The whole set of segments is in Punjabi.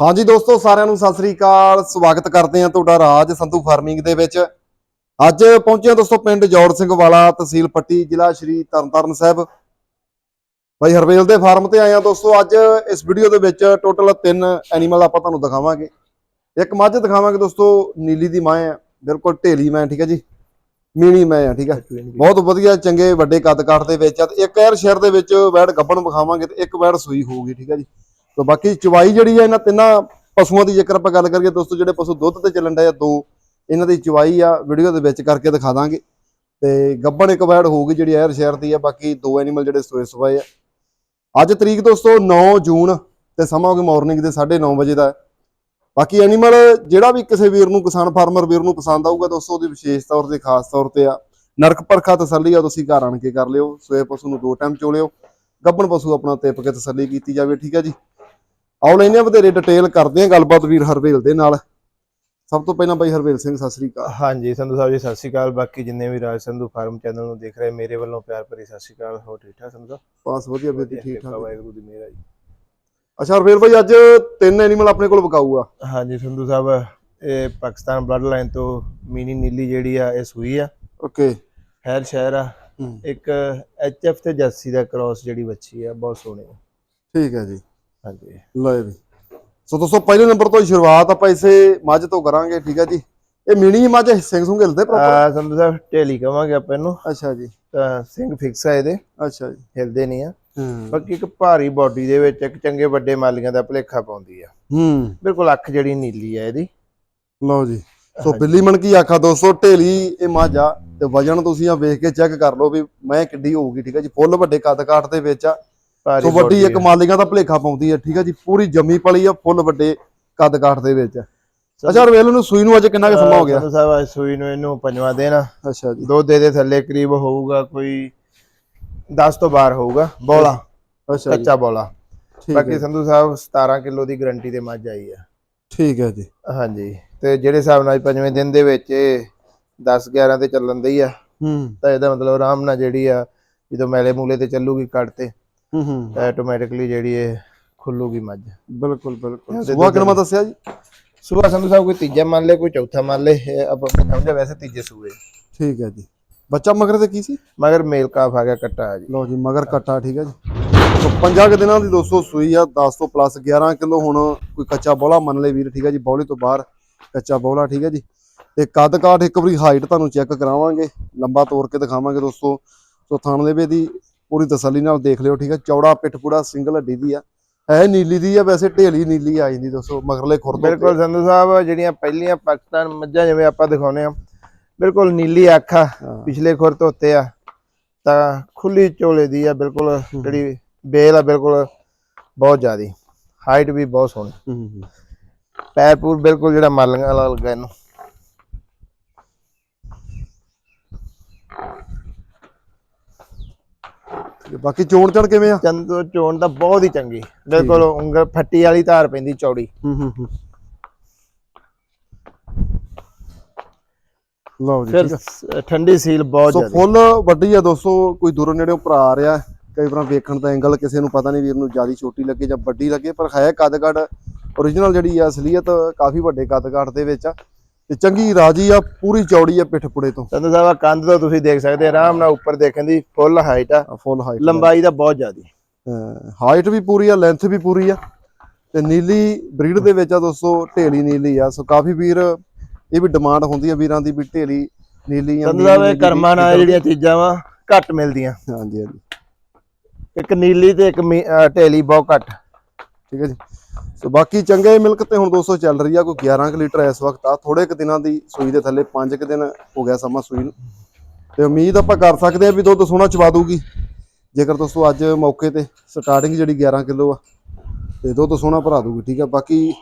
ਹਾਂਜੀ ਦੋਸਤੋ, ਸਾਰਿਆਂ ਨੂੰ ਸਤਿ ਸ੍ਰੀ ਅਕਾਲ। ਸਵਾਗਤ ਕਰਦੇ ਹਾਂ ਤੁਹਾਡਾ ਰਾਜ ਸੰਧੂ ਫਾਰਮਿੰਗ ਦੇ ਵਿੱਚ। ਅੱਜ ਪਹੁੰਚੇ ਦੋਸਤੋ ਪਿੰਡ ਜੋੜ ਸਿੰਘ ਵਾਲਾ, ਤਹਿਸੀਲ ਪੱਟੀ, ਜ਼ਿਲ੍ਹਾ ਸ਼੍ਰੀ ਤਰਨਤਾਰਨ ਸਾਹਿਬ। ਭਾਈ ਹਰਵੇਲ ਦੇ ਫਾਰਮ ਤੇ ਆਏ ਹਾਂ ਦੋਸਤੋ, ਅੱਜ ਇਸ ਵੀਡੀਓ ਦੇ ਵਿੱਚ ਟੋਟਲ ਤਿੰਨ ਐਨੀਮਲ ਆਪਾਂ ਤੁਹਾਨੂੰ ਦਿਖਾਵਾਂਗੇ। ਇੱਕ ਮੱਝ ਦਿਖਾਵਾਂਗੇ ਦੋਸਤੋ, ਨੀਲੀ ਦੀ ਮਾਂ ਹੈ। ਬਿਲਕੁਲ ਢੇਲੀ ਮੈਂ, ਠੀਕ ਹੈ ਜੀ? ਮੀਣੀ ਮੈਂ ਆ, ਠੀਕ ਹੈ? ਬਹੁਤ ਵਧੀਆ, ਚੰਗੇ, ਵੱਡੇ ਕੱਦ ਕਾਠ ਦੇ ਵਿੱਚ ਆ ਤੇ ਇੱਕ ਐਰ ਸ਼ਹਿਰ ਦੇ ਵਿੱਚ ਵੈੜ ਗੱਬਣ ਵਿਖਾਵਾਂਗੇ ਤੇ ਇੱਕ ਵੈੜ ਸੂਈ ਹੋਊਗੀ, ਠੀਕ ਹੈ ਜੀ? ਤੇ ਬਾਕੀ ਚਵਾਈ ਜਿਹੜੀ ਆ ਇਹਨਾਂ ਤਿੰਨਾਂ ਪਸ਼ੂਆਂ ਦੀ ਜੇਕਰ ਆਪਾਂ ਗੱਲ ਕਰੀਏ ਦੋਸਤੋ, ਜਿਹੜੇ ਪਸ਼ੂ ਦੁੱਧ ਤੇ ਚੱਲਣ ਡਏ ਆ, ਦੋ ਇਹਨਾਂ ਦੀ ਚਵਾਈ ਆ ਵੀਡੀਓ ਦੇ ਵਿੱਚ ਕਰਕੇ ਦਿਖਾ ਦਾਂਗੇ। ਤੇ ਗੱਬਣ ਇੱਕ ਵੈੜ ਹੋਊਗੀ ਜਿਹੜੀ ਐਰ ਸ਼ਹਿਰ ਦੀ ਆ, ਬਾਕੀ ਦੋ ਐਨੀਮਲ ਜਿਹੜੇ ਸੋਏ ਸਵਾਏ ਆ। ਅੱਜ ਤਰੀਕ ਦੋਸਤੋ 9 ਜੂਨ ਤੇ ਸਮਾਂ ਹੋ ਗਿਆ ਮਾਰਨਿੰਗ ਦੇ 9:30 ਵਜੇ ਦਾ। ਬਾਕੀ ਐਨੀਮਲ ਜਿਹੜਾ ਵੀ ਕਿਸੇ ਵੀਰ ਨੂੰ, ਕਿਸਾਨ ਫਾਰਮਰ ਵੀਰ ਨੂੰ ਪਸੰਦ ਆਊਗਾ ਦੋਸਤੋ, ਉਹਦੀ ਵਿਸ਼ੇਸ਼ ਤੌਰ ਤੇ, ਖਾਸ ਤੌਰ ਤੇ ਆ। ਨਰਕ ਪਰਖਾ ਤਸੱਲੀ ਆ, ਤੁਸੀਂ ਘਰ ਆਣ ਕੇ ਕਰ ਲਿਓ, ਸੋਏ ਪਸ਼ੂ ਨੂੰ ਦੋ ਟਾਈਮ ਚੋਲਿਓ ਗੱਬਣ ਪਸ਼ੂ ਆਪਣਾ ਤਿੱਪ ਕੇ ਤਸੱਲੀ ਕੀਤੀ ਜਾਵੇ, ਠੀਕ ਹੈ ਜੀ। ਆਓ ਲੈਨੇ ਆ ਵਧੇਰੇ ਡਿਟੇਲ ਕਰਦੇ ਆ ਗੱਲਬਾਤ ਵੀਰ ਹਰਵੇਲ ਦੇ ਨਾਲ। ਸਭ ਤੋਂ ਪਹਿਲਾਂ ਬਾਈ ਹਰਵੇਲ ਸਿੰਘ ਸਤਿ ਸ੍ਰੀ ਅਕਾਲ। ਹਾਂਜੀ ਸੰਧੂ ਸਾਹਿਬ ਜੀ ਸਤਿ ਸ਼੍ਰੀ ਅਕਾਲ। ਬਾਕੀ ਜਿੰਨੇ ਵੀ ਰਾਜ ਸੰਧੂ ਫਾਰਮ ਚੈਨਲ ਨੂੰ ਦੇਖ ਰਹੇ ਮੇਰੇ ਵੱਲੋਂ ਪਿਆਰ ਭਰੀ ਸਤਿ ਸ਼੍ਰੀ ਅਕਾਲ। ਹੋ ਠੀਕ ਠਾਕ ਸੰਧੂ ਬਸ ਵਧੀਆ ਵੀਰ ਜੀ ਠੀਕ ਠਾਕ। ਵਾਹਿਗੁਰੂ ਦੀ ਮਿਹਰ ਹੈ ਜੀ। ਅੱਛਾ ਹਰਵੇਲ ਬਾਈ ਅੱਜ ਤਿੰਨ ਐਨੀਮਲ ਆਪਣੇ ਕੋਲ ਵਿਕਾਊ ਆ ਹਾਂਜੀ ਸੰਧੂ ਸਾਹਿਬ ਇਹ ਪਾਕਿਸਤਾਨ ਬਲੱਡ ਲਾਈਨ ਤੋਂ ਮੀਨੀ ਨੀਲੀ ਜਿਹੜੀ ਆ ਇਹ ਸੂਈ ਆ। ਓਕੇ। ਹੈਰ ਸ਼ਹਿਰ ਆ। ਇੱਕ ਐਚਐਫ ਤੇ ਜੱਸੀ ਦਾ ਕ੍ਰਾਸ ਜਿਹੜੀ ਬੱਚੀ ਆ ਬਹੁਤ ਸੋਹਣੀ ਠੀਕ ਹੈ ਜੀ। ਹਾਂਜੀ। ਲਓ ਵੀ। ਸੋ ਦੋਸਤੋ ਪਹਿਲੇ ਨੰਬਰ ਤੋਂ ਸ਼ੁਰੂਆਤ ਆਪਾਂ ਇਸੇ ਮੱਝ ਤੋਂ ਕਰਾਂਗੇ ਠੀਕ ਹੈ ਜੀ। ਇਹ ਮਿਣੀ ਮੱਝ ਸਿੰਘ ਸੁੰਘ ਹਿਲਦੇ ਪ੍ਰੋਪਰ ਆ ਸੰਧੂ ਸਾਹਿਬ ਢੇਲੀ ਕਵਾਂਗੇ ਆਪਾਂ ਇਹਨੂੰ। ਅੱਛਾ ਜੀ। ਤਾਂ ਸਿੰਘ ਫਿਕਸ ਆ ਇਹਦੇ। ਅੱਛਾ ਜੀ। ਹਿਲਦੇ ਨਹੀਂ ਆ। ਬਾਕੀ ਇੱਕ ਭਾਰੀ ਬਾਡੀ ਦੇ ਵਿੱਚ ਇੱਕ ਚੰਗੇ ਵੱਡੇ ਮਾਲੀਆਂ ਦਾ ਭਲੇਖਾ ਪਾਉਂਦੀ ਆ। ਹੂੰ। ਬਿਲਕੁਲ ਅੱਖ ਜਿਹੜੀ ਨੀਲੀ ਆ ਇਹਦੀ। ਲਓ ਜੀ। ਸੋ ਬਿੱਲੀ ਮਣ ਕੀ ਆਖਾ ਦੋਸਤੋ ਢੇਲੀ ਇਹ ਮੱਝ ਆ ਤੇ ਵਜਨ ਤੁਸੀਂ ਆ ਵੇਖ ਕੇ ਚੈੱਕ ਕਰ ਲਓ ਵੀ ਮੈਂ ਕਿੱਡੀ ਹੋਊਗੀ ਠੀਕ ਹੈ ਜੀ। ਫੁੱਲ ਵੱਡੇ ਕੱਦ ਕਾਠ ਦੇ ਵਿੱਚ ਆ। ਸੋ ਵੱਡੀ ਇੱਕ। ਮਾਲੀਆਂ ਦਾ ਭਲੇਖਾ ਪਾਉਂਦੀ ਹੈ ਠੀਕ ਹੈ ਜੀ ਪੂਰੀ ਜੰਮੀ ਪਲੀ ਆ ਫੁੱਲ ਵੱਡੇ ਕੱਦ ਕਾਠ ਦੇ ਵਿੱਚ। ਅੱਛਾ ਰਵੇਲ ਨੂੰ ਸੂਈ ਨੂੰ ਅੱਜ ਕਿੰਨਾ ਕੁ ਸਮਾਂ ਹੋ ਗਿਆ? ਸਾਹਿਬ ਅੱਜ ਸੂਈ ਨੂੰ ਇਹਨੂੰ ਪੰਜਵਾਂ ਦਿਨ। ਅੱਛਾ ਜੀ। ਦੁੱਧ ਦੇ ਥੱਲੇ ਕਰੀਬ ਹੋਊਗਾ ਕੋਈ 10 ਤੋਂ ਬਾਹਰ ਹੋਊਗਾ ਬੋਲਾ ਅੱਛਾ ਜੀ। ਕੱਚਾ ਬੋਲਾ। ਬਾਕੀ ਸੰਧੂ ਸਾਹਿਬ 17 ਕਿਲੋ ਦੀ ਗਰੰਟੀ ਤੇ ਮੱਝ ਆਈ ਆ। ਠੀਕ ਹੈ ਜੀ। ਹਾਂਜੀ ਤੇ ਜਿਹੜੇ ਹਿਸਾਬ ਨਾਲ ਪੰਜਵੇਂ ਦਿਨ ਦੇ ਵਿੱਚ ਇਹ 10 11 ਤੇ ਚੱਲਣ ਦੀ ਆ ਹੂੰ। ਤਾਂ ਇਹਦਾ ਮਤਲਬ ਆਰਾਮ ਨਾਲ ਜਿਹੜੀ ਆ ਜਦੋਂ ਮੈਲੇ ਮੂਲੇ ਤੇ ਚੱਲੂਗੀ ਕੱਟ ਤੇ। ਹੂੰ ਹੂੰ। ਆਟੋਮੈਟਿਕਲੀ ਜਿਹੜੀ ਇਹ ਖੁੱਲੂਗੀ ਮੱਝ। ਬਿਲਕੁਲ ਬਿਲਕੁਲ। ਤੇ ਸੁਬਾ ਦੁੱਧ ਕਿੰਨਾ ਦੱਸਿਆ ਜੀ? ਸੁਬਾ ਸੰਧੂ ਸਾਹਿਬ ਕੋਈ ਤੀਜਾ ਮੰਨ ਲੇ ਕੋਈ ਚੌਥਾ ਮੰਨ ਲੇ ਆਪਾਂ ਸਮਝਿਆ ਵੈਸੇ ਤੀਜੇ ਸੂਏ। ਠੀਕ ਹੈ ਜੀ। ਬੱਚਾ ਮਗਰ ਤੇ ਕੀ ਸੀ? ਮਗਰ ਮੇਲ ਕਾਫ ਆ ਗਿਆ ਕੱਟਾ ਜੀ। ਲਓ ਜੀ ਮਗਰ ਕੱਟਾ ਠੀਕ ਹੈ ਜੀ। ਸੋ 50 ਕੁ ਦਿਨਾਂ ਦੀ ਦੋਸਤੋ ਸੂਈ ਆ 10 ਤੋਂ ਪਲੱਸ 11 ਕਿਲੋ ਹੁਣ ਕੋਈ ਕੱਚਾ ਬੋਲਾ ਮੰਨ ਲੈ ਵੀਰ ਠੀਕ ਹੈ ਜੀ ਬੋਲੇ ਤੋਂ ਬਾਹਰ ਕੱਚਾ ਬੋਲਾ ਠੀਕ ਹੈ ਜੀ। ਤੇ ਕੱਦ ਕਾਠ ਇੱਕ ਵਾਰੀ ਹਾਈਟ ਤੁਹਾਨੂੰ ਚੈੱਕ ਕਰਾਵਾਂਗੇ ਲੰਬਾ ਤੋੜ ਕੇ ਦਿਖਾਵਾਂਗੇ ਦੋਸਤੋ। ਸੋ ਥਣ ਦੇ ਦੀ ਪੂਰੀ ਤਸੱਲੀ ਨਾਲ ਦੇਖ ਲਿਓ ਠੀਕ ਹੈ? ਚੌੜਾ ਪਿੱਠ ਪੂੜਾ ਸਿੰਗਲ ਹੱਡੀ ਦੀ ਆ। ਹੈ ਨੀਲੀ ਦੀ ਆ ਵੈਸੇ ਢੇਲੀ ਨੀਲੀ ਆ ਜਾਂਦੀ ਦੋਸਤੋ ਮਗਰਲੇ ਖੁਰਦ। ਬਿਲਕੁਲ ਸੰਧੂ ਸਾਹਿਬ ਜਿਹੜੀਆਂ ਪਹਿਲੀਆਂ ਪਾਕਿਸਤਾਨ ਮੱਝਾਂ ਜਿਵੇਂ ਆਪਾਂ ਦਿਖਾਉਨੇ ਆ ਬਿਲਕੁਲ ਨੀਲੀ ਅੱਖ ਆ। ਪਿਛਲੇ ਖੁਰ ਧੋਤੇ ਆ। ਤਾਂ ਖੁੱਲੀ ਝੋਲੇ ਦੀ ਆ ਬਿਲਕੁਲ ਜਿਹੜੀ ਬੇਲ ਆ ਬਿਲਕੁਲ ਬਹੁਤ ਜ਼ਿਆਦੀ। ਹਾਈਟ ਵੀ ਬਹੁਤ ਸੋਹਣੀ। ਪੈਰ ਪੂਰ ਬਿਲਕੁਲ ਜਿਹੜਾ ਵਾਲਾ ਲੱਗਾ ਇਹਨੂੰ। ਤੇ ਬਾਕੀ ਚੋਣ ਚੜ ਕਿਵੇਂ ਆ? ਚੰਦੋ ਚੋਣ ਤਾਂ ਬਹੁਤ ਹੀ ਚੰਗੀ। ਬਿਲਕੁਲ ਉਂਗਲ ਫੱਟੀ ਵਾਲੀ ਧਾਰ ਪੈਂਦੀ ਚੌੜੀ। ਹੂੰ ਹੂੰ ਹੂੰ। ਲਓ ਜੀ ਫਿਰ ਸ- ਠੰਡੀ ਸੀਲ ਬਹੁਤ ਸੋ ਜ਼ਿਆਦੀ। ਫੁੱਲ ਵੱਡੀ ਆ ਦੋਸਤੋ ਕੋਈ ਦੂਰੋਂ ਨੇੜੇੋਂ ਭਰਾ ਆ ਰਿਹਾ। ਕਈ ਵਾਰ ਵੇਖਣ ਦਾ ਐਂਗਲ ਕਿਸੇ ਨੂੰ ਪਤਾ ਨਹੀਂ ਵੀਰ ਨੂੰ ਜ਼ਿਆਦਾ ਛੋਟੀ ਲੱਗੇ ਜਾਂ ਵੱਡੀ ਲੱਗੇ ਪਰ ਹੈ ਕੱਦ-ਕੱਦ origignal ਜਿਹੜੀ ਆ ਅਸਲੀਅਤ ਕਾਫੀ ਵੱਡੇ ਕੱਦ-ਕੱਦ ਦੇ ਵਿੱਚ ਆ। ਤੇ ਚੰਗੀ ਰਾਜੀ ਆ ਪੂਰੀ ਚੌੜੀ ਆ ਪਿੱਠ ਪੁੜੇ ਤੋਂ। ਸੰਧੂ ਸਾਹਿਬ ਆਹ ਕੰਧ ਤੋਂ ਤੁਸੀਂ ਦੇਖ ਸਕਦੇ ਆ, ਆਰਾਮ ਨਾਲ ਉੱਪਰ ਦੇਖਣ ਦੀ ਫੁੱਲ ਹਾਈਟ ਆ। ਫੁੱਲ ਹਾਈਟ ਲੰਬਾਈ ਦਾ ਬਹੁਤ ਜ਼ਿਆਦੀ। ਹਾਈਟ ਵੀ ਪੂਰੀ ਆ ਲੈਂਥ ਵੀ ਪੂਰੀ ਆ। ਤੇ ਨੀਲੀ ਬਰੀਡ ਦੇ ਵਿੱਚ ਆ ਦੋਸਤੋ ਢੇਲੀ ਨੀਲੀ ਆ। ਸੋ ਕਾਫੀ ਵੀਰ ਇਹ ਵੀ ਡਿਮਾਂਡ ਹੁੰਦੀ ਆ ਵੀਰਾਂ ਦੀ ਵੀ ਢੇਲੀ ਨੀਲੀ ਆ ਸੰਧੂ ਸਾਹਿਬ ਇਹ ਕਰਮਾਂ ਨਾਲ ਜਿਹੜੀਆਂ ਚੀਜ਼ਾਂ ਵਾ ਘੱਟ ਮਿਲਦੀਆਂ। ਹਾਂਜੀ ਹਾਂਜੀ। ਇੱਕ ਨੀਲੀ ਤੇ ਇੱਕ ਮੀ- ਅਹ ਢੇਲੀ ਬਹੁਤ ਘੱਟ। ਠੀਕ ਹੈ ਜੀ। ਸੋ ਬਾਕੀ ਚੰਗੇ ਮਿਲਕ ਤੇ ਹੁਣ 200 ਚੱਲ ਰਹੀ ਆ ਕੋਈ 11 ਕੁ ਲੀਟਰ ਇਸ ਵਕਤ ਆ। ਥੋੜੇ ਕੁ ਦਿਨਾਂ ਦੀ ਸੂਈ ਦੇ ਥੱਲੇ 5 ਕੁ ਦਿਨ ਹੋ ਗਿਆ ਸਮਾਂ ਸੂਈ ਨੂੰ। ਤੇ ਉਮੀਦ ਆਪਾਂ ਕਰ ਸਕਦੇ ਆ ਵੀ ਦੁੱਧ ਸੋਹਣਾ ਚਵਾ ਦੂਗੀ। ਜੇਕਰ ਦੋਸਤੋ ਅੱਜ ਮੌਕੇ ਤੇ ਸਟਾਰਟਿੰਗ ਜਿਹੜੀ 11 ਕਿਲੋ ਆ ਤੇ ਦੁੱਧ ਸੋਹਣਾ ਭਰਾ ਦੂਗੀ ਠੀਕ ਆ? ਬਾਕੀ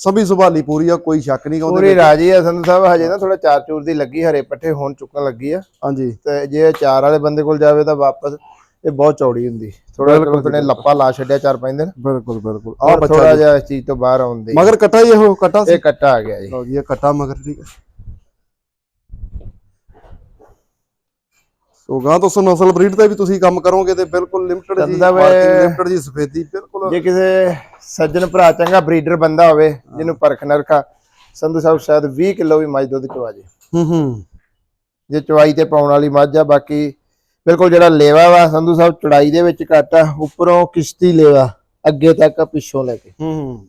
ਸਭੀ ਸੁਭਾਲੀ ਪੂਰੀ ਆ ਕੋਈ ਸ਼ੱਕ ਨਹੀਂ ਉਹਦੇ ਪੂਰੀ ਰਾਜੀ ਆ ਸੰਧੂ ਸਾਹਿਬ ਹਜੇ ਨਾ ਥੋੜਾ ਚਾਰ ਚੂਰ ਦੀ ਲੱਗੀ ਹਰੇ ਪੱਠੇ ਹੁਣ ਚੁੱਕਣ ਲੱਗੀ ਆ। ਹਾਂਜੀ। ਤੇ ਜੇ ਚਾਰ ਵਾਲੇ ਬੰਦੇ ਕੋਲ ਜਾਵੇ ਤਾਂ ਵਾਪਸ ਇਹ ਬਹੁਤ ਚੌੜੀ ਹੁੰਦੀ। ਥੋੜਾ ਜਿਹਾ ਨੇ ਲੱਪਾ ਲਾ ਛੱਡਿਆ ਚਾਰ ਪੰਜ ਦਿਨ। ਬਿਲਕੁਲ ਬਿਲਕੁਲ। ਆ ਬੱਚਾ ਥੋੜਾ। ਜਿਹਾ ਇਸ ਚੀਜ਼ ਤੋਂ ਬਾਹਰ ਆਉਂਦੀ ਮਗਰ ਕੱਟਾ ਹੀ ਇਹੋ ਕੱਟਾ ਸੀ। ਇਹ ਕੱਟਾ ਆ ਗਿਆ ਜੀ। ਲਓ ਜੀ ਇਹ ਕੱਟਾ ਮਗਰ ਠੀਕ ਹੈ। ਸੋ ਗਾਂ ਤੋਂ ਨਸਲ ਬਰੀਡ ਤੇ ਵੀ ਤੁਸੀਂ ਕੰਮ ਕਰੋਗੇ ਤੇ ਬਿਲਕੁਲ ਲਿਮਟਿਡ ਜੀ ਲਿਮਟਿਡ ਜੀ ਸਫੇਦੀ ਬਿਲਕੁਲ। ਜੇ ਕਿਸੇ ਸੱਜਣ ਭਰਾ ਚੰਗਾ ਬਰੀਡਰ ਬੰਦਾ ਹੋਵੇ ਜਿਹਨੂੰ ਪਰਖ ਨਾ ਰਖਾ ਸੰਧੂ ਸਾਹਿਬ ਸ਼ਾਇਦ 20 ਕਿਲੋ ਵੀ ਮੱਝ ਦੁੱਧ ਚਵਾ ਜੇ। ਹੂੰ ਹੂੰ। ਜੇ ਚਵਾਈ ਤੇ ਪਾਉਣ ਵਾਲੀ ਮੱਝ ਆ ਬਾਕੀ ਬਿਲਕੁਲ ਜਿਹੜਾ ਲੇਵਾ ਵਾ ਸੰਧੂ ਸਾਹਿਬ ਚੜਾਈ ਦੇ ਵਿੱਚ ਘੱਟ ਆ ਉੱਪਰੋਂ ਕਿਸ਼ਤੀ ਲੇਵਾ ਅੱਗੇ ਤੱਕ ਪਿੱਛੋਂ ਲੈ ਕੇ। ਹੂੰ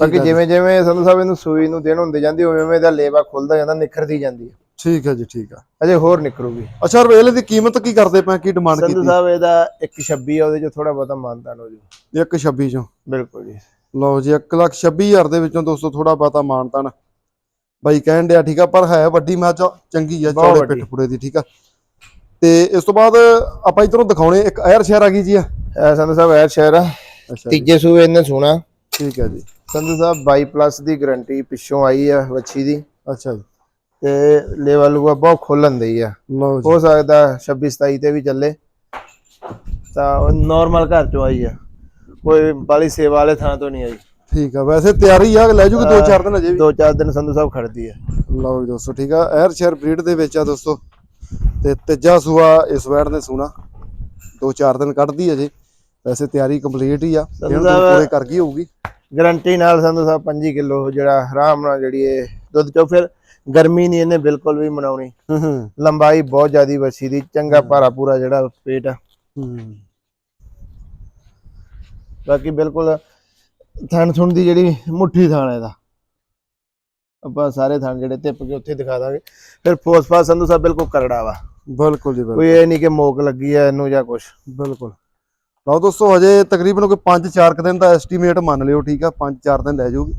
ਬਾਕੀ ਜਿਵੇਂ ਜਿਵੇਂ ਸੰਧੂ ਸਾਹਿਬ ਇਹਨੂੰ ਸੂਈ ਨੂੰ ਦਿਨ ਹੁੰਦੇ ਜਾਂਦੇ ਉਵੇਂ ਉਵੇਂ ਦਾ ਲੇਵਾ ਖੁੱਲਦਾ ਜਾਂਦਾ ਨਿਖਰਦੀ ਜਾਂਦੀ ਹੈ ਠੀਕ ਹੈ ਜੀ ਠੀਕ ਆ। ਅਜੇ ਹੋਰ ਨਿਖਰੂਗੀ। ਅੱਛਾ ਰਵੇਲੇ ਦੀ ਕੀਮਤ ਕੀ ਕਰਦੇ ਪਏ? ਕੀ ਡਿਮਾਂਡ ਸੰਧੂ ਕੀਤੀ? ਸਾਹਿਬ ਇਹਦਾ 126 ਆ ਉਹਦੇ ਚ ਥੋੜਾ ਬਹੁਤਾ ਮਾਨਤਾਨ ਹੋ ਜੂ। 126 ਚੋਂ? ਬਿਲਕੁਲ ਜੀ। ਲਓ ਜੀ 1 ਲੱਖ 26000 ਦੇ ਵਿੱਚੋਂ ਦੋਸਤੋ ਥੋੜਾ ਬਾਤਾ ਮਾਨਤਨ ਬਾਈ ਕਹਿਣ ਡਿਆ ਠੀਕ ਆ ਪਰ ਹੈ ਵੱਡੀ ਮੱਝ ਚੰਗੀ ਆ ਚੌੜੇ। ਪਿੱਠ ਪੁੜੇ ਦੀ ਠੀਕ ਆ। ਤੇ ਇਸ ਤੋਂ ਬਾਅਦ ਆਪਾਂ ਇਧਰੋਂ ਦਿਖਾਉਣੇ ਇੱਕ ਐਰ ਸ਼ਹਿਰ ਆ ਗਈ ਜੀ ਆ ਸੰਧੂ ਸਾਹਿਬ ਐ ਸ਼ਹਿਰ ਆ। ਤੀਜੇ ਸੂਏ ਇਹਨੇ ਸੋਣਾ। ਠੀਕ ਹੈ ਜੀ। ਸੰਧੂ ਸਾਹਿਬ 22 ਪਲੱਸ ਦੀ ਗਾਰੰਟੀ ਪਿੱਛੋਂ ਆਈ ਆ ਵੱਛੀ ਦੀ। ਅੱਛਾ ਜੀ। ਤੇ ਲੈਵਲ ਉਹ ਬਹੁਤ ਖੋਲਣ ਦਈ ਆ। ਹੋ ਸਕਦਾ 26 27 ਤੇ ਵੀ ਚੱਲੇ। ਤਾਂ ਨਾਰਮਲ ਘਰ ਚੋਂ ਆਈ ਆ। ਕੋਈ ਬਾਲੀ ਸੇਵਾ ਵਾਲੇ ਥਾਂ ਤੋਂ ਨਹੀਂ ਆਈ। ਠੀਕ ਆ ਵੈਸੇ ਤਿਆਰੀ ਆ ਲੈ ਜੂਗੀ ਦੋ ਚਾਰ ਦਿਨ ਅਜੇ ਵੀ। ਦੋ ਚਾਰ ਦਿਨ ਸੰਧੂ ਸਾਹਿਬ ਖੜਦੀ ਆ। ਲਓ ਜੀ ਦੋਸਤੋ ਠੀਕ ਆ ਐਰ ਸ਼ਹਿਰ ਬਰੀਡ ਦੇ ਵਿੱਚ ਆ ਦੋਸਤੋ। ਤੇ ਤੀਜਾ ਸੂਆ ਇਸ ਵੈੜ ਨੇ ਸੂਣਾ। ਦੋ ਚਾਰ ਦਿਨ ਕੱਢਦੀ ਅਜੇ ਵੈਸੇ ਤਿਆਰੀ ਕੰਪਲੀਟ ਹੀ ਆ ਸਾਹਿਬ- ਪੂਰੇ ਕਰ ਗਈ ਹੋਊਗੀ। ਗਾਰੰਟੀ ਨਾਲ ਸੰਧੂ ਸਾਹਿਬ 5 ਕਿਲੋ ਜਿਹੜਾ ਆਰਾਮ ਨਾਲ ਜਿਹੜੀ ਇਹ ਦੁੱਧ ਚੋਂ ਫਿਰ ਗਰਮੀ ਨਹੀਂ ਇਹਨੇ ਬਿਲਕੁਲ ਵੀ ਮਨਾਉਣੀ। ਲੰਬਾਈ ਬਹੁਤ ਜ਼ਿਆਦੀ ਵੱਛੀ ਦੀ ਚੰਗਾ ਭਾਰਾ ਪੂਰਾ ਜਿਹੜਾ ਪੇਟ ਆ। ਬਾਕੀ ਬਿਲਕੁਲ ਥਣ ਥੁਣ ਦੀ ਜਿਹੜੀ ਮੁੱਠੀ ਥਾਣ ਇਹਦਾ। ਆਪਾਂ ਸਾਰੇ ਥਣ ਜਿਹੜੇ ਟਿੱਪ ਕੇ ਉੱਥੇ ਦਿਖਾ ਦਾਂਗੇ। ਫਿਰ ਫੋਸਫਾਸ ਸੰਧੂ ਸਾਹਿਬ ਬਿਲਕੁਲ ਕਰੜਾ ਵਾ। ਬਿਲਕੁਲ ਜੀ ਬਿਲਕੁਲ। ਕੋਈ ਇਹ ਨਹੀਂ ਕਿ ਮੋਕ ਲੱਗੀ ਆ ਇਹਨੂੰ ਜਾਂ ਕੁਛ। ਬਿਲਕੁਲ। ਲਓ ਦੋਸਤੋ ਹਜੇ ਤਕਰੀਬਨ ਕੋਈ 5-4 ਕੁ ਦਿਨ ਦਾ ਐਸਟੀਮੇਟ ਮੰਨ ਲਿਓ ਠੀਕ ਆ? 5-4 ਦਿਨ ਲੈ ਜਾਊਗੀ।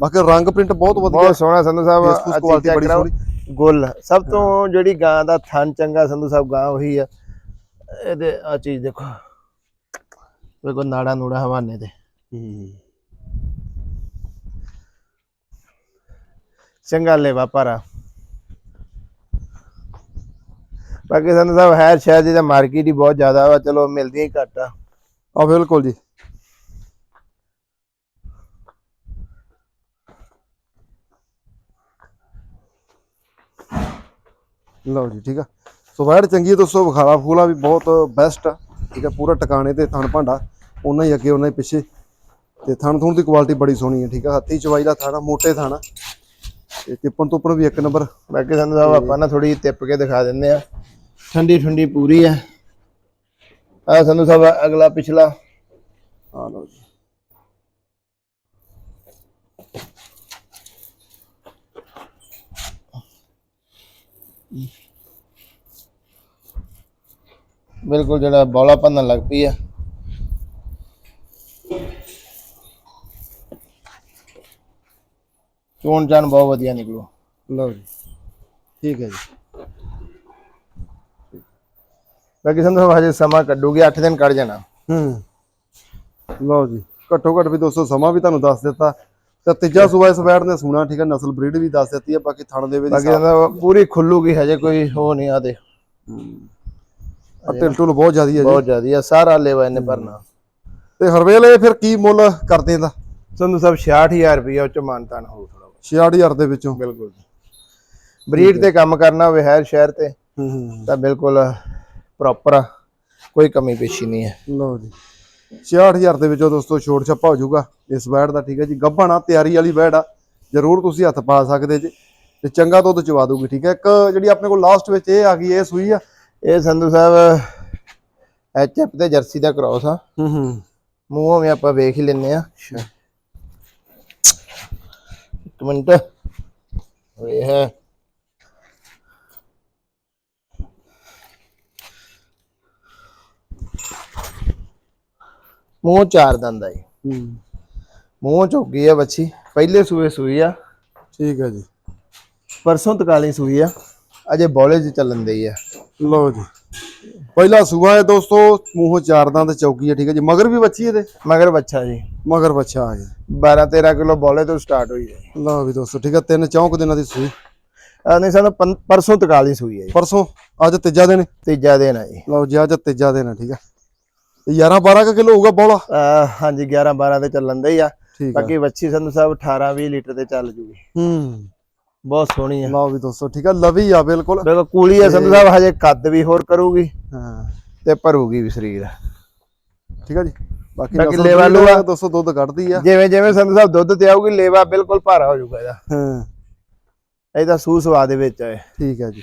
ਬਾਕੀ ਰੰਗ ਪ੍ਰਿੰਟ ਬਹੁਤ ਵਧੀਆ। ਬਹੁਤ ਸੋਹਣਾ ਸੰਧੂ ਸਾਹਿਬ ਕੁਆਲਿਟੀ ਬੜੀ। ਸੋਹਣੀ। ਗੁੱਲ ਸਭ ਤੋਂ ਜਿਹੜੀ ਗਾਂ ਦਾ ਥਣ ਚੰਗਾ ਸੰਧੂ ਸਾਹਿਬ ਗਾਂ ਉਹੀ ਆ। ਇਹਦੇ ਆ ਚੀਜ਼ ਦੇਖੋ। ਵੇਖੋ ਨਾੜਾ ਨੂੜਾ ਹਵਾਨੇ ਤੇ। ਚੰਗਾ ਲੈਵਾ ਪਾਰਾ ਬਾਕੀ ਸੰਧੂ ਸਾਹਿਬ ਹੈ ਸ਼ਾਇਦ ਇਹਦਾ ਮਾਰਕੀਟ ਹੀ ਬਹੁਤ ਜ਼ਿਆਦਾ ਵਾ, ਚਲੋ ਮਿਲਦੀਆਂ ਹੀ ਘੱਟ ਆ। ਆ ਬਿਲਕੁਲ ਜੀ। ਲਓ ਜੀ, ਠੀਕ ਆ। ਸੋ ਵੈੜ ਚੰਗੀ ਹੈ ਦੋਸਤੋ, ਵਿਖਾਲਾ ਫੂਲਾ ਵੀ ਬਹੁਤ ਬੈਸਟ ਆ। ਠੀਕ ਆ, ਪੂਰਾ ਟਿਕਾਣੇ ਤੇ ਥਣ ਭਾਂਡਾ ਉਹਨਾਂ ਹੀ ਅੱਗੇ ਉਹਨਾਂ ਹੀ ਪਿੱਛੇ। ਤੇ ਥਣ ਥੁਣ ਦੀ ਕੁਆਲਿਟੀ ਬੜੀ ਸੋਹਣੀ ਹੈ ਠੀਕ ਆ। ਹੱਥੀ ਚਵਾਈ ਦਾ ਥਾਣਾ ਮੋਟੇ ਥਾਣਾ ਤੇ ਟਿੱਪਣ ਤੁੱਪਣ ਵੀ ਇੱਕ ਨੰਬਰ। ਬਾਕੀ ਸੰਧੂ ਸਾਹਿਬ ਆਪਾਂ ਨਾ ਥੋੜੀ ਤਿੱਪ ਕੇ ਦਿਖਾ ਦਿੰਦੇ ਆ। ਠੰਡੀ ਠੰਡੀ ਪੂਰੀ ਆ। ਆ ਸੰਧੂ ਸਾਹਿਬ ਅਗਲਾ ਪਿਛਲਾ। ਆ ਲਓ ਜੀ। ਬਿਲਕੁਲ ਜਿਹੜਾ ਬੌਲਾ ਭੰਨਣ ਲੱਗ ਪਈ ਆ। ਚੋਣ ਜਾਨ ਬਹੁਤ ਵਧੀਆ ਨਿਕਲੂ। ਲਓ ਜੀ। ਠੀਕ ਹੈ ਜੀ। ਬਾਕੀ ਸੰਧੂ ਹਜੇ ਸਮਾਂ ਕੱਢੂਗੀ 8 ਦਿਨ ਕੱਢ ਜਾਣਾ। ਹੂੰ। ਲਓ ਜੀ ਘੱਟੋ ਘੱਟ ਵੀ ਦੋਸਤੋ ਸਮਾਂ ਵੀ ਤੁਹਾਨੂੰ ਦੱਸ ਦਿੱਤਾ। ਤੇ ਤੀਜਾ ਸੂਆ ਇਸ ਵੈੜ ਨੇ ਸੂਣਾ ਠੀਕ ਹੈ ਨਸਲ ਬਰੀਡ ਵੀ ਦੱਸ ਦਿੱਤੀ ਹੈ ਬਾਕੀ ਥਣ ਦੇ ਵਿੱਚ ਬਾਕੀ ਪੂਰੀ ਖੁੱਲੂਗੀ ਹਜੇ ਕੋਈ ਹੋ ਨਹੀਂ ਆਦੇ। ਢਿਲ ਢੁਲ ਬਹੁਤ ਜ਼ਿਆਦੀ ਹੈ ਜੀ। ਬਹੁਤ ਜ਼ਿਆਦੀ ਆ ਸਾਰਾ ਲੇਵਾ ਇਹਨੇ ਭਰਨਾ। ਤੇ ਹਰਵੇਲ ਫਿਰ ਕੀ ਮੁੱਲ ਕਰਦੇ ਦਾ ਸੰਧੂ ਸਾਹਿਬ 66000 ਰੁਪਇਆ ਉਹ ਚ ਮਾਨਤਾਨ ਹੋਊ ਥੋੜਾ 66000 ਦੇ ਵਿੱਚੋਂ। ਬਿਲਕੁਲ ਬਰੀਡ ਤੇ ਕੰਮ ਕਰਨਾ ਹੋਵੇ ਹਰ ਸ਼ਹਿਰ ਤੇ ਤਾਂ ਬਿਲਕੁਲ ਪ੍ਰੋਪਰ ਕੋਈ ਕਮੀ ਪੇਸ਼ੀ ਨਹੀਂ ਹੈ। ਲਓ ਜੀ। 66000 ਦੇ ਵਿੱਚੋਂ ਦੋਸਤੋ ਛੋਟ ਛੱਪਾ ਹੋ ਜਾਊਗਾ। ਇਸ ਵੈੜ ਦਾ ਠੀਕ ਹੈ ਜੀ। ਗੱਭਣਾ ਤਿਆਰੀ ਵਾਲੀ ਵੈੜ ਆ। ਜ਼ਰੂਰ ਤੁਸੀਂ ਹੱਥ ਪਾ ਸਕਦੇ ਜੀ। ਤੇ ਚੰਗਾ ਦੁੱਧ ਚਵਾ ਦੂਗੀ ਠੀਕ ਹੈ। ਇੱਕ ਜਿਹੜੀ ਆਪਣੇ ਕੋਲ ਲਾਸਟ ਵਿੱਚ ਇਹ ਆ ਗਈ ਇਹ ਸੂਈ ਆ। ਇਹ ਸੰਧੂ ਸਾਹਿਬ ਐਚਐਫ ਤੇ ਜਰਸੀ ਦਾ ਕ੍ਰਾਸ ਆ। ਹੂੰ ਹੂੰ। ਮੂੰਹੋਂ ਵੀ ਆਪਾਂ ਵੇਖ ਹੀ ਲੈਨੇ ਆ ਇੱਕ ਮਿੰਟ। ਇਹ ਹੈ। ਮੂੰਹ ਚਾਰ ਦੰਦ ਆ ਜੀ। ਹੂੰ। ਮੂੰਹ ਝੁੱਗੀ ਆ ਬੱਚੀ। ਪਹਿਲੇ ਸੂਏ ਸੂਈ ਆ। ਠੀਕ ਹੈ ਜੀ। ਪਰਸੋਂ ਤਕਾਲੀ ਸੂਈ ਆ। ਅਜੇ ਬੌਲੇ 'ਚ ਚੱਲਣ ਦਈ ਆ। ਲਓ ਜੀ। ਪਹਿਲਾ ਸੂਆ ਹੈ ਦੋਸਤੋ ਮੂੰਹੋਂ ਚਾਰ ਦੰਦ ਚੌਕੀ ਹੈ ਠੀਕ ਹੈ ਜੀ। ਮਗਰ ਵੀ ਬੱਚੀ ਇਹਦੇ? ਮਗਰ ਬੱਚਾ ਜੀ। ਮਗਰ ਬੱਚਾ ਆ ਗਿਆ 12 13 ਕਿਲੋ ਬੌਲੇ ਤੋਂ ਸਟਾਰਟ ਹੋਈ ਹੈ। ਲਓ ਵੀ ਦੋਸਤੋ ਠੀਕ ਹੈ ਤਿੰਨ ਚੌਂਕ ਦਿਨਾਂ ਦੀ ਸੂਈ। ਨਹੀਂ ਸਾਨੂੰ ਪੰ- ਪਰਸੋਂ ਤਕਾਲੀ ਸੂਈ ਹੈ ਜੀ। ਪਰਸੋਂ? ਅੱਜ ਤੀਜਾ ਦਿਨ ਹੈ। ਤੀਜਾ ਦਿਨ ਆ ਜੀ। ਲਓ ਜੀ ਅੱਜ ਤੀਜਾ ਦਿਨ ਹੈ ਠੀਕ ਹੈ। ਤੇ 11 12 ਕਿਲੋ ਹੋਊਗਾ ਬੋਲਾ? ਅਹ ਹਾਂਜੀ 11 12 ਤੇ ਚੱਲਣ ਦੇ ਹੀ ਆ। ਠੀਕ ਹੈ। ਬਾਕੀ ਵੱਛੀ ਸੰਧੂ ਸਾਹਿਬ 18 20 ਲੀਟਰ ਤੇ ਚੱਲ ਜੂਗੀ। ਹੂੰ। ਬਹੁਤ ਸੋਹਣੀ ਆ। ਲਓ ਵੀ ਦੋਸਤੋ ਠੀਕ ਆ ਲਵੀ ਆ ਬਿਲਕੁਲ। ਬਿਲਕੁਲ ਕੂਲੀ ਆ ਸੰਧੂ ਸਾਹਿਬ ਹਜੇ ਕੱਦ ਵੀ ਹੋਰ ਕਰੂਗੀ। ਹਾਂ ਤੇ ਭਰੂਗੀ ਵੀ ਸਰੀਰ। ਠੀਕ ਆ ਜੀ? ਬਾਕੀ ਬਾਕੀ ਲੇਵਾ ਲੂਆ- ਦੋਸਤੋ ਦੁੱਧ ਕੱਢਦੀ ਆ। ਜਿਵੇਂ ਜਿਵੇਂ ਸੰਧੂ ਸਾਹਿਬ ਦੁੱਧ ਤੇ ਆਊਗੀ ਲੇਵਾ ਬਿਲਕੁਲ ਭਾਰਾ ਹੋ ਜਾਊਗਾ ਇਹਦਾ। ਹਾਂ। ਇਹਦਾ ਸੂ ਸਵਾਦ ਦੇ ਵਿੱਚ ਹੈ ਠੀਕ ਹੈ ਜੀ।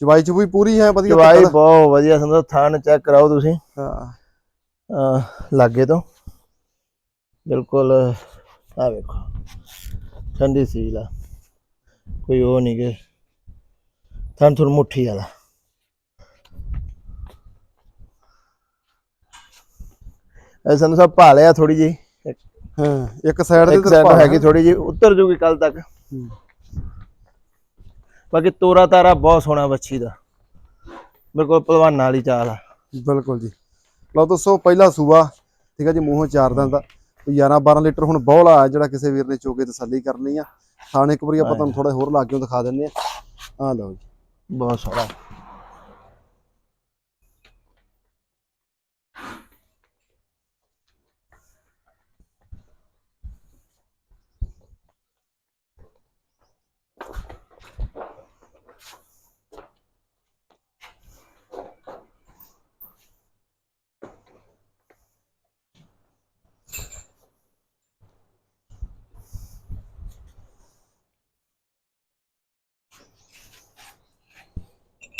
ਚਵਾਈ ਚੁਬਈ ਪੂਰੀ ਹੈ ਵਧੀਆ ਚਵਾਈ ਬਹੁਤ ਵਧੀਆ ਸੰਧੂ ਥਾਣ ਚੈੱਕ ਕਰਾਓ ਤੁਸੀਂ। ਹਾਂ। ਲਾਗੇ ਤੋਂ। ਬਿਲਕੁਲ ਆ ਵੇਖੋ। ਠੰਡੀ ਸੀਲ ਆ। ਕੋਈ ਉਹ ਨਹੀਂ ਕਿ ਥਾਂ ਥੁਰ ਮੁੱਠੀ ਵਾਲਾ ਇਹ ਸੰਧੂ ਸਾਹਿਬ ਪਾ ਲਿਆ ਥੋੜੀ ਜੀ ਹਾਂ ਇੱਕ ਸਾਈਡ ਤੇ ਸਾਈਡ ਭਾਰ ਹੈਗੀ ਥੋੜੀ ਜੀ ਉੱਤਰ ਜੂਗੀ ਕੱਲ ਤੱਕ। ਬਾਕੀ ਤੋਰਾ ਤਾਰਾ ਬਹੁਤ ਸੋਹਣਾ ਬੱਚੀ ਦਾ। ਬਿਲਕੁਲ ਪਹਿਲਵਾਨਾਂ ਵਾਲੀ ਚਾਲ ਆ। ਬਿਲਕੁਲ ਜੀ। ਲਓ ਦੋਸਤੋ ਪਹਿਲਾ ਸੂਆ। ਠੀਕ ਹੈ ਜੀ ਮੂੰਹੋਂ ਚਾਰ ਦਿਨ ਦਾ 11 12 ਲੀਟਰ ਹੁਣ ਬੌਲਾ ਆ ਜਿਹੜਾ ਕਿਸੇ ਵੀਰ ਨੇ ਚੋਕੇ ਤਸੱਲੀ ਕਰਨੀ ਆ। ਥਾਣੇ ਇੱਕ ਵਾਰੀ ਆਪਾਂ ਤੁਹਾਨੂੰ ਥੋੜਾ ਹੋਰ ਲਾਗਿਓ ਦਿਖਾ ਦਿੰਨੇ ਆ ਆ ਲਓ ਜੀ। ਬਹੁਤ ਸੋਹਣਾ।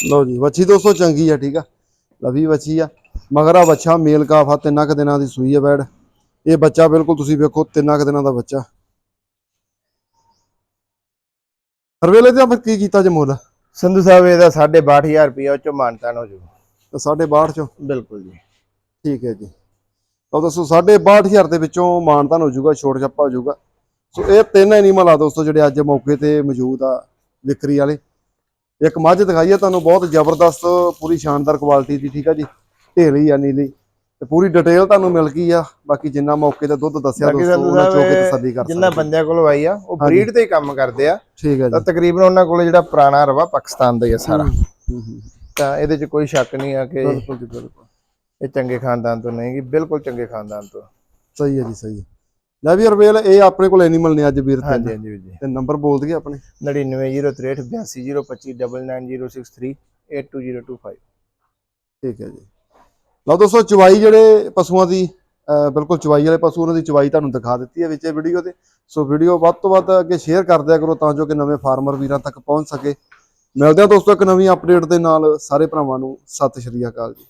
ਲਓ ਜੀ ਵੱਛੀ ਦੋਸਤੋ ਚੰਗੀ ਆ ਠੀਕ ਆ। ਲਵੀ ਵੱਛੀ ਆ। ਮਗਰਾ ਬੱਚਾ ਮੇਲ ਕਾਫਾ ਤਿੰਨਾਂ ਕੁ ਦਿਨਾਂ ਦੀ ਸੂਈ ਆ ਬੈੜ ਇਹ ਬੱਚਾ ਬਿਲਕੁਲ ਤੁਸੀਂ ਵੇਖੋ ਤਿੰਨਾਂ ਕੁ ਦਿਨਾਂ ਦਾ ਬੱਚਾ। ਹਰ ਵੇਲੇ ਤੇ ਆਪਾਂ ਕੀ ਕੀਤਾ ਜੇ ਮੁੱਲ? ਸੰਧੂ ਸਾਹਿਬ ਇਹਦਾ 62000 ਰੁਪਇਆ ਉਹ ਚੋਂ ਮਾਨਤਾਨ ਹੋ ਜੂ ਤੇ 62 ਚੋਂ? ਬਿਲਕੁਲ ਜੀ। ਠੀਕ ਹੈ ਜੀ। ਤਾਂ ਦੱਸੋ 62000 ਦੇ ਵਿੱਚੋਂ ਮਾਨਤਾਨ ਹੋ ਜਾਊਗਾ ਛੋਟ ਛੱਪਾ ਹੋ ਜਾਊਗਾ। ਸੋ ਇਹ ਤਿੰਨ ਐਨੀਮਲ ਆ ਦੋਸਤੋ ਜਿਹੜੇ ਅੱਜ ਮੌਕੇ ਤੇ ਮੌਜੂਦ ਆ ਵਿਕਰੀ ਵਾਲੇ। ਇੱਕ ਮੱਝ ਦਿਖਾਈ ਆ ਤੁਹਾਨੂੰ ਬਹੁਤ ਜ਼ਬਰਦਸਤ ਪੂਰੀ ਸ਼ਾਨਦਾਰ ਕੁਆਲਿਟੀ ਦੀ ਠੀਕ ਆ ਜੀ? ਢੇਲੀ ਆ ਨੀਲੀ। ਤੇ ਪੂਰੀ ਡਿਟੇਲ ਤੁਹਾਨੂੰ ਮਿਲ ਗਈ ਆ। ਬਾਕੀ ਜਿੰਨਾ ਮੌਕੇ ਤੇ ਦੁੱਧ ਦੱਸਿਆ ਦੋਸਤੋ ਉਹਨਾਂ ਚੋ ਕੇ ਸਾਹਿਬ ਤਸੱਲੀ ਕਰ ਜਿੰਨਾ ਸਕਦੇ ਬੰਦਿਆਂ ਕੋਲ ਆਈ ਆ ਉਹ ਬਰੀਡ ਤੇ ਹੀ ਕੰਮ ਕਰਦੇ ਆ। ਠੀਕ ਹੈ ਤਾਂ ਜੀ ਤਕਰੀਬਨ ਉਹਨਾਂ ਕੋਲ ਜਿਹੜਾ ਪੁਰਾਣਾ ਰਵਾ ਪਾਕਿਸਤਾਨ ਦਾ ਹੀ ਆ ਸਾਰਾ। ਹੂੰ, ਹੂੰ। ਤਾਂ ਇਹਦੇ 'ਚ ਕੋਈ ਸ਼ੱਕ ਨਹੀਂ ਆ ਕਿ ਬਿਲਕੁਲ ਜੀ ਬਿਲਕੁਲ। ਇਹ ਚੰਗੇ ਖਾਨਦਾਨ ਤੋਂ ਨਹੀਂ ਗੀ ਬਿਲਕੁਲ ਚੰਗੇ ਖਾਨਦਾਨ ਤੋਂ। ਸਹੀ ਹੈ ਜੀ ਸਹੀ ਹੈ ਲੈ ਵੀ ਰਵੇਲ ਇਹ ਆਪਣੇ ਕੋਲ ਐਨੀਮਲ ਨੇ ਅੱਜ ਵੀਰ ਹਾਂਜੀ ਹਾਂਜੀ ਵੀਰ ਜੀ। ਤੇ ਨੰਬਰ ਬੋਲ ਦਈਏ ਆਪਣੇ। 99038250259906382025 ਠੀਕ ਹੈ ਜੀ। ਲਓ ਦੋਸਤੋ ਚਵਾਈ ਜਿਹੜੇ ਪਸ਼ੂਆਂ ਦੀ ਬਿਲਕੁਲ ਚਵਾਈ ਵਾਲੇ ਪਸ਼ੂ ਉਹਨਾਂ ਦੀ ਚਵਾਈ ਤੁਹਾਨੂੰ ਦਿਖਾ ਦਿੱਤੀ ਹੈ ਵਿੱਚ ਇਹ ਵੀਡੀਓ ਤੇ। ਸੋ ਵੀਡੀਓ ਵੱਧ ਤੋਂ ਵੱਧ ਅੱਗੇ ਸ਼ੇਅਰ ਕਰ ਦਿਆ ਕਰੋ ਤਾਂ ਜੋ ਕਿ ਨਵੇਂ ਫਾਰਮਰ ਵੀਰਾਂ ਤੱਕ ਪਹੁੰਚ ਸਕੇ। ਮਿਲਦੇ ਹਾਂ ਦੋਸਤੋ ਇੱਕ ਨਵੀਂ ਅਪਡੇਟ ਦੇ ਨਾਲ। ਸਾਰੇ ਭਰਾਵਾਂ ਨੂੰ ਸਤਿ ਸ਼੍ਰੀ ਅਕਾਲ ਜੀ।